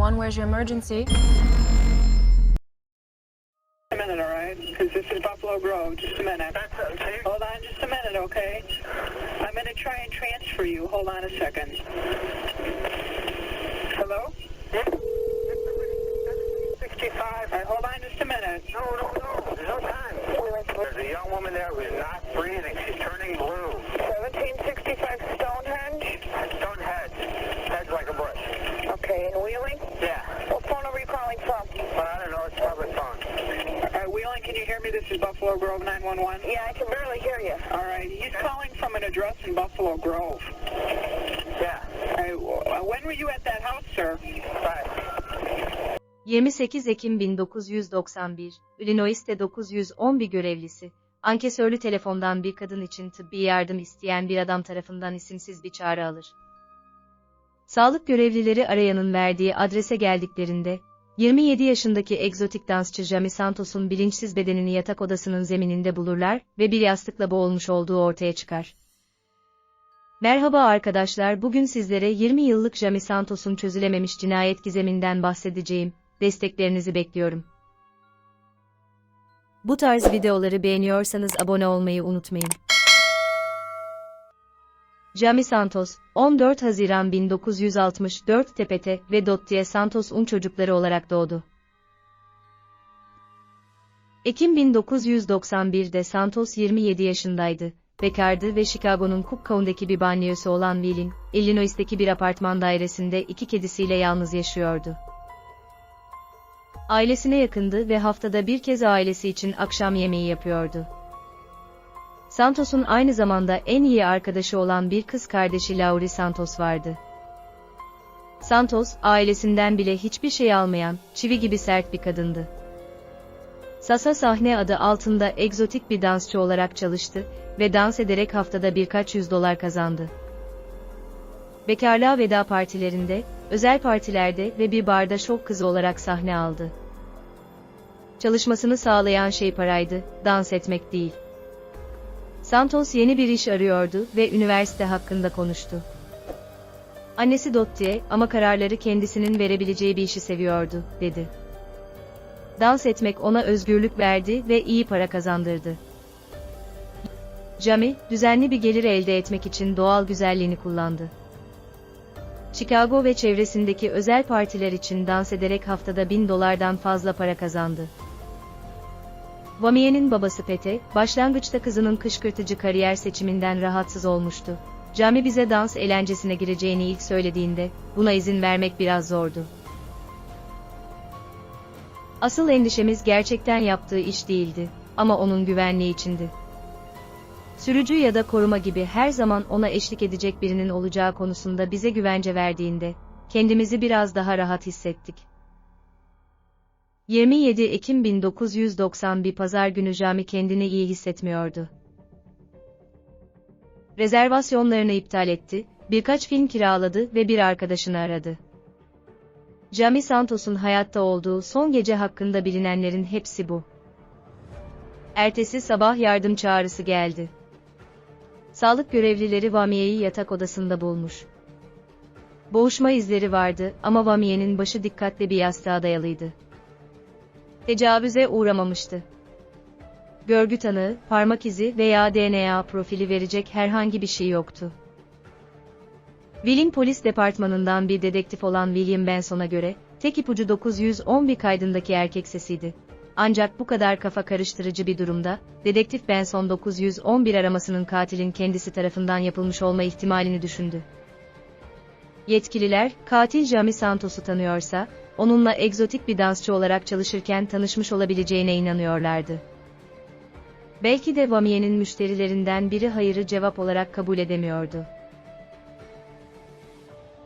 is your emergency? a minute, all right? Because this is Buffalo Grove. Just a minute. That's okay. Hold on just a minute, okay? I'm going to try and transfer you. Hold on a second. Hello? 65. All right, hold on just a minute. No, no, no. There's no time. There's a young woman there who's not breathing. She's 28 Ekim 1991, Illinois'te 911 görevlisi, ankesörlü telefondan bir kadın için tıbbi yardım isteyen bir adam tarafından isimsiz bir çağrı alır. Sağlık görevlileri arayanın verdiği adrese geldiklerinde, 27 yaşındaki egzotik dansçı Jamie Santos'un bilinçsiz bedenini yatak odasının zemininde bulurlar ve bir yastıkla boğulmuş olduğu ortaya çıkar. Merhaba arkadaşlar, bugün sizlere 20 yıllık Jamie Santos'un çözülememiş cinayet gizeminden bahsedeceğim. Desteklerinizi bekliyorum. Bu tarz videoları beğeniyorsanız abone olmayı unutmayın. Jamie Santos, 14 Haziran 1964 Tepete ve Dottie Santos Un çocukları olarak doğdu. Ekim 1991'de Santos 27 yaşındaydı, bekardı ve Chicago'nun Cook County'deki bir banyosu olan Wheeling, Illinois'teki bir apartman dairesinde iki kedisiyle yalnız yaşıyordu. Ailesine yakındı ve haftada bir kez ailesi için akşam yemeği yapıyordu. Santos'un aynı zamanda en iyi arkadaşı olan bir kız kardeşi Laurie Santos vardı. Santos, ailesinden bile hiçbir şey almayan, çivi gibi sert bir kadındı. Sasa sahne adı altında egzotik bir dansçı olarak çalıştı ve dans ederek haftada birkaç yüz dolar kazandı. Bekarlığa veda partilerinde, özel partilerde ve bir barda şov kızı olarak sahne aldı. Çalışmasını sağlayan şey paraydı, dans etmek değil. Santos yeni bir iş arıyordu ve üniversite hakkında konuştu. Annesi Dottie, ama kararları kendisinin verebileceği bir işi seviyordu, dedi. Dans etmek ona özgürlük verdi ve iyi para kazandırdı. Jamie, düzenli bir gelir elde etmek için doğal güzelliğini kullandı. Chicago ve çevresindeki özel partiler için dans ederek haftada bin dolardan fazla para kazandı. Vamiye'nin babası Pete, başlangıçta kızının kışkırtıcı kariyer seçiminden rahatsız olmuştu. Cami bize dans eğlencesine gireceğini ilk söylediğinde, buna izin vermek biraz zordu. Asıl endişemiz gerçekten yaptığı iş değildi, ama onun güvenliği içindi. Sürücü ya da koruma gibi her zaman ona eşlik edecek birinin olacağı konusunda bize güvence verdiğinde, kendimizi biraz daha rahat hissettik. 27 Ekim 1991 Pazar günü Jami kendini iyi hissetmiyordu. Rezervasyonlarını iptal etti, birkaç film kiraladı ve bir arkadaşını aradı. Jami Santos'un hayatta olduğu son gece hakkında bilinenlerin hepsi bu. Ertesi sabah yardım çağrısı geldi. Sağlık görevlileri Vamiye'yi yatak odasında bulmuş. Boğuşma izleri vardı ama Vamiye'nin başı dikkatle bir yastığa dayalıydı. Tecavüze uğramamıştı. Görgü tanığı, parmak izi veya DNA profili verecek herhangi bir şey yoktu. Wheeling Polis Departmanı'ndan bir dedektif olan William Benson'a göre, tek ipucu 911 kaydındaki erkek sesiydi. Ancak bu kadar kafa karıştırıcı bir durumda, dedektif Benson 911 aramasının katilin kendisi tarafından yapılmış olma ihtimalini düşündü. Yetkililer, katil Jamie Santos'u tanıyorsa, onunla egzotik bir dansçı olarak çalışırken tanışmış olabileceğine inanıyorlardı. Belki de Vamiye'nin müşterilerinden biri hayırı cevap olarak kabul edemiyordu.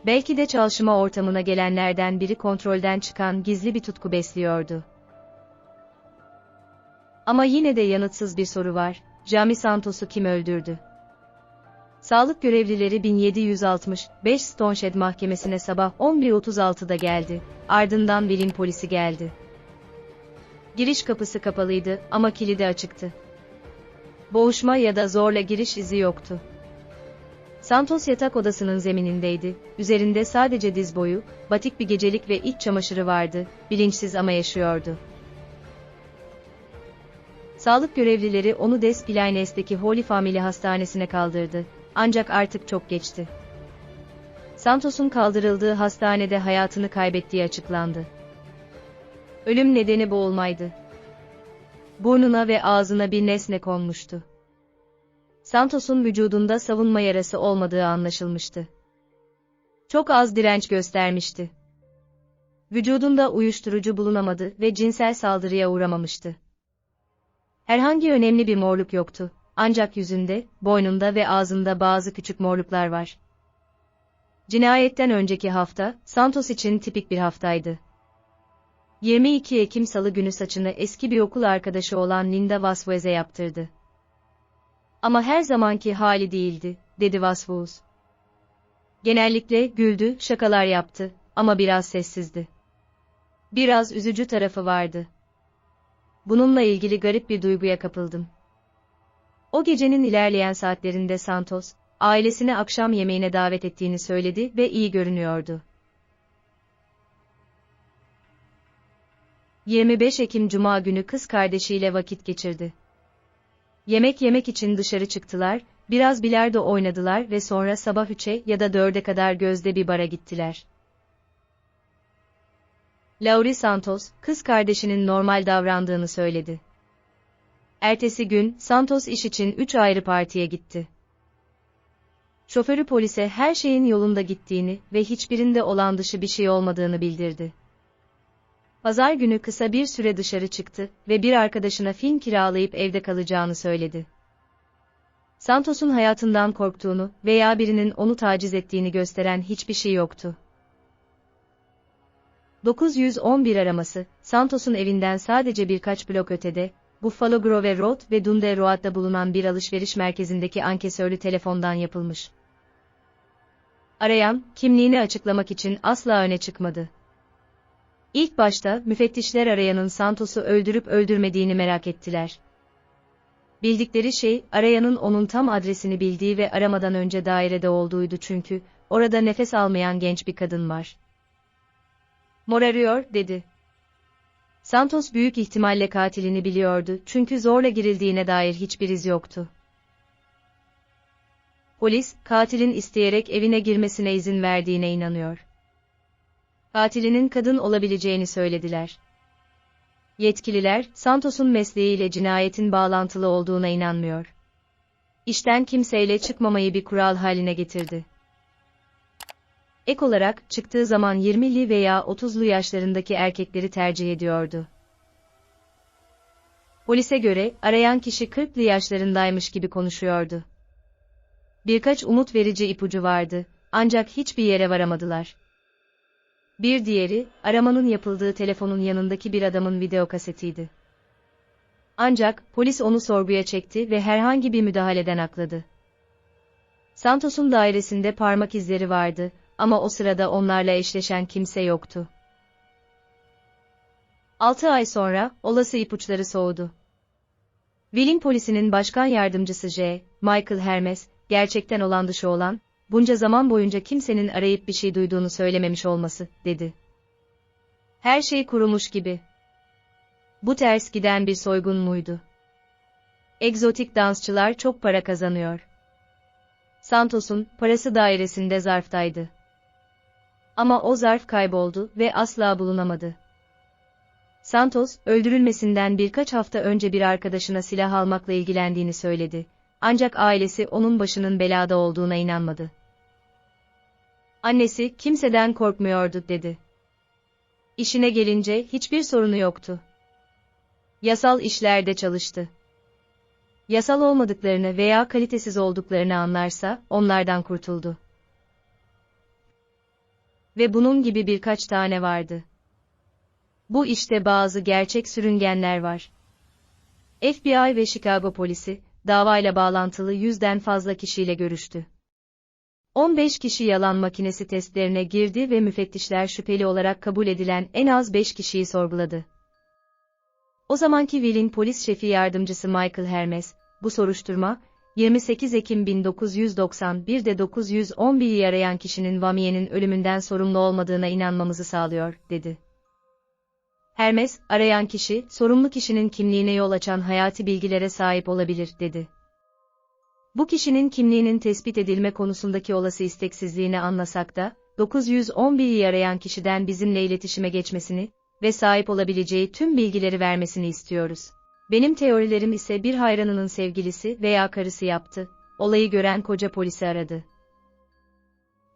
Belki de çalışma ortamına gelenlerden biri kontrolden çıkan gizli bir tutku besliyordu. Ama yine de yanıtsız bir soru var. Jamie Santos'u kim öldürdü? Sağlık görevlileri 1765 Stoneshed Mahkemesi'ne sabah 11.36'da geldi. Ardından Will'in polisi geldi. Giriş kapısı kapalıydı ama kilidi açıktı. Boğuşma ya da zorla giriş izi yoktu. Santos yatak odasının zeminindeydi, üzerinde sadece diz boyu, batik bir gecelik ve iç çamaşırı vardı, bilinçsiz ama yaşıyordu. Sağlık görevlileri onu Des Plaines'teki Holy Family Hastanesi'ne kaldırdı, ancak artık çok geçti. Santos'un kaldırıldığı hastanede hayatını kaybettiği açıklandı. Ölüm nedeni boğulmaydı. Burnuna ve ağzına bir nesne konmuştu. Santos'un vücudunda savunma yarası olmadığı anlaşılmıştı. Çok az direnç göstermişti. Vücudunda uyuşturucu bulunamadı ve cinsel saldırıya uğramamıştı. Herhangi önemli bir morluk yoktu. Ancak yüzünde, boynunda ve ağzında bazı küçük morluklar var. Cinayetten önceki hafta, Santos için tipik bir haftaydı. 22 Ekim Salı günü saçını eski bir okul arkadaşı olan Linda Vasquez'e yaptırdı. Ama her zamanki hali değildi, dedi Vasquez. Genellikle güldü, şakalar yaptı ama biraz sessizdi. Biraz üzücü tarafı vardı. Bununla ilgili garip bir duyguya kapıldım. O gecenin ilerleyen saatlerinde Santos, ailesini akşam yemeğine davet ettiğini söyledi ve iyi görünüyordu. 25 Ekim Cuma günü kız kardeşiyle vakit geçirdi. Yemek yemek için dışarı çıktılar, biraz bilardo oynadılar ve sonra sabah 3'e ya da 4'e kadar gözde bir bara gittiler. Lauri Santos, kız kardeşinin normal davrandığını söyledi. Ertesi gün, Santos iş için üç ayrı partiye gitti. Şoförü polise her şeyin yolunda gittiğini ve hiçbirinde olan dışı bir şey olmadığını bildirdi. Pazar günü kısa bir süre dışarı çıktı ve bir arkadaşına film kiralayıp evde kalacağını söyledi. Santos'un hayatından korktuğunu veya birinin onu taciz ettiğini gösteren hiçbir şey yoktu. 911 araması, Santos'un evinden sadece birkaç blok ötede, Buffalo Grove Road ve Dundee Road'da bulunan bir alışveriş merkezindeki ankesörlü telefondan yapılmış. Arayan, kimliğini açıklamak için asla öne çıkmadı. İlk başta, müfettişler arayanın Santos'u öldürüp öldürmediğini merak ettiler. Bildikleri şey, arayanın onun tam adresini bildiği ve aramadan önce dairede olduğuydu çünkü, orada nefes almayan genç bir kadın var. Mor arıyor, dedi. Santos büyük ihtimalle katilini biliyordu çünkü zorla girildiğine dair hiçbir iz yoktu. Polis, katilin isteyerek evine girmesine izin verdiğine inanıyor. Katilinin kadın olabileceğini söylediler. Yetkililer, Santos'un mesleğiyle cinayetin bağlantılı olduğuna inanmıyor. İşten kimseyle çıkmamayı bir kural haline getirdi. Ek olarak, çıktığı zaman 20'li veya 30'lu yaşlarındaki erkekleri tercih ediyordu. Polise göre, arayan kişi 40'lı yaşlarındaymış gibi konuşuyordu. Birkaç umut verici ipucu vardı, ancak hiçbir yere varamadılar. Bir diğeri, aramanın yapıldığı telefonun yanındaki bir adamın video kasetiydi. Ancak, polis onu sorguya çekti ve herhangi bir müdahaleden akladı. Santos'un dairesinde parmak izleri vardı, ama o sırada onlarla eşleşen kimse yoktu. 6 ay sonra, olası ipuçları soğudu. Will'in polisinin başkan yardımcısı J. Michael Hermes, gerçekten olan dışı olan, bunca zaman boyunca kimsenin arayıp bir şey duyduğunu söylememiş olması, dedi. Her şey kurumuş gibi. Bu ters giden bir soygun muydu? Egzotik dansçılar çok para kazanıyor. Santos'un parası dairesinde zarftaydı. Ama o zarf kayboldu ve asla bulunamadı. Santos, öldürülmesinden birkaç hafta önce bir arkadaşına silah almakla ilgilendiğini söyledi. Ancak ailesi onun başının belada olduğuna inanmadı. Annesi, kimseden korkmuyordu, dedi. İşine gelince hiçbir sorunu yoktu. Yasal işlerde çalıştı. Yasal olmadıklarını veya kalitesiz olduklarını anlarsa, onlardan kurtuldu. Ve bunun gibi birkaç tane vardı. Bu işte bazı gerçek sürüngenler var. FBI ve Chicago polisi, davayla bağlantılı yüzden fazla kişiyle görüştü. 15 kişi yalan makinesi testlerine girdi ve müfettişler şüpheli olarak kabul edilen en az 5 kişiyi sorguladı. O zamanki Will'in polis şefi yardımcısı Michael Hermes, bu soruşturma, 28 Ekim 1991'de 911'i arayan kişinin Vamiye'nin ölümünden sorumlu olmadığına inanmamızı sağlıyor, dedi. Hermes, arayan kişi, sorumlu kişinin kimliğine yol açan hayati bilgilere sahip olabilir, dedi. Bu kişinin kimliğinin tespit edilme konusundaki olası isteksizliğini anlasak da, 911'i arayan kişiden bizimle iletişime geçmesini ve sahip olabileceği tüm bilgileri vermesini istiyoruz. Benim teorilerim ise bir hayranının sevgilisi veya karısı yaptı, olayı gören koca polisi aradı.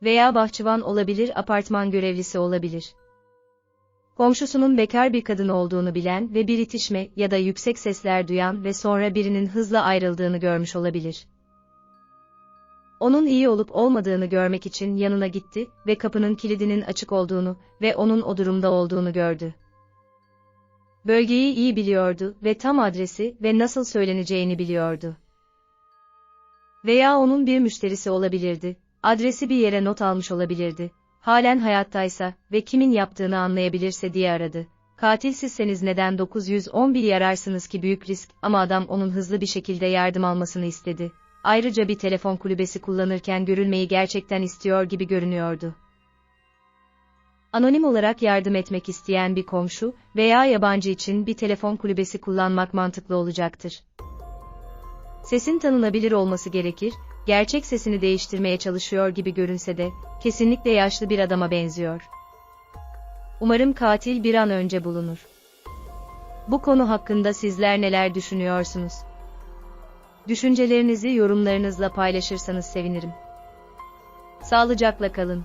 Veya bahçıvan olabilir, apartman görevlisi olabilir. Komşusunun bekar bir kadın olduğunu bilen ve bir itişme ya da yüksek sesler duyan ve sonra birinin hızla ayrıldığını görmüş olabilir. Onun iyi olup olmadığını görmek için yanına gitti ve kapının kilidinin açık olduğunu ve onun o durumda olduğunu gördü. Bölgeyi iyi biliyordu ve tam adresi ve nasıl söyleneceğini biliyordu. Veya onun bir müşterisi olabilirdi, adresi bir yere not almış olabilirdi, halen hayattaysa ve kimin yaptığını anlayabilirse diye aradı. Katil sizseniz neden 911 ararsınız ki büyük risk ama adam onun hızlı bir şekilde yardım almasını istedi. Ayrıca bir telefon kulübesi kullanırken görülmeyi gerçekten istiyor gibi görünüyordu. Anonim olarak yardım etmek isteyen bir komşu veya yabancı için bir telefon kulübesi kullanmak mantıklı olacaktır. Sesin tanınabilir olması gerekir, gerçek sesini değiştirmeye çalışıyor gibi görünse de, kesinlikle yaşlı bir adama benziyor. Umarım katil bir an önce bulunur. Bu konu hakkında sizler neler düşünüyorsunuz? Düşüncelerinizi yorumlarınızla paylaşırsanız sevinirim. Sağlıcakla kalın.